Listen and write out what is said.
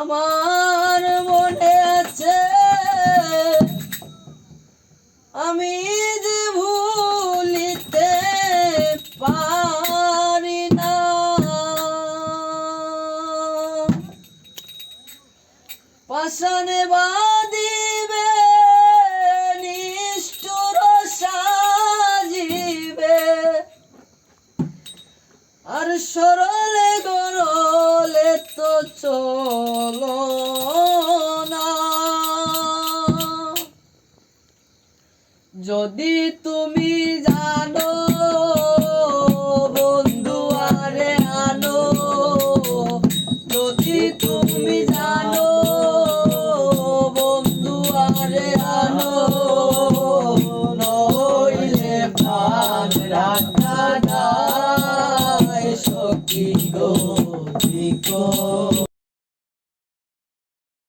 আমার মনে আছে, আমি যে ভুলিতে পারি না। পাশানে বাদিবে নিষ্ঠুর সাজিবে, আর সরলে গরলে তো চলো না যদি তুমি জানো, বন্ধু আরে আনো, যদি তুমি জানো, বন্ধু আরে আনো, নইলে প্রাণ রাখা যায়, সখী গো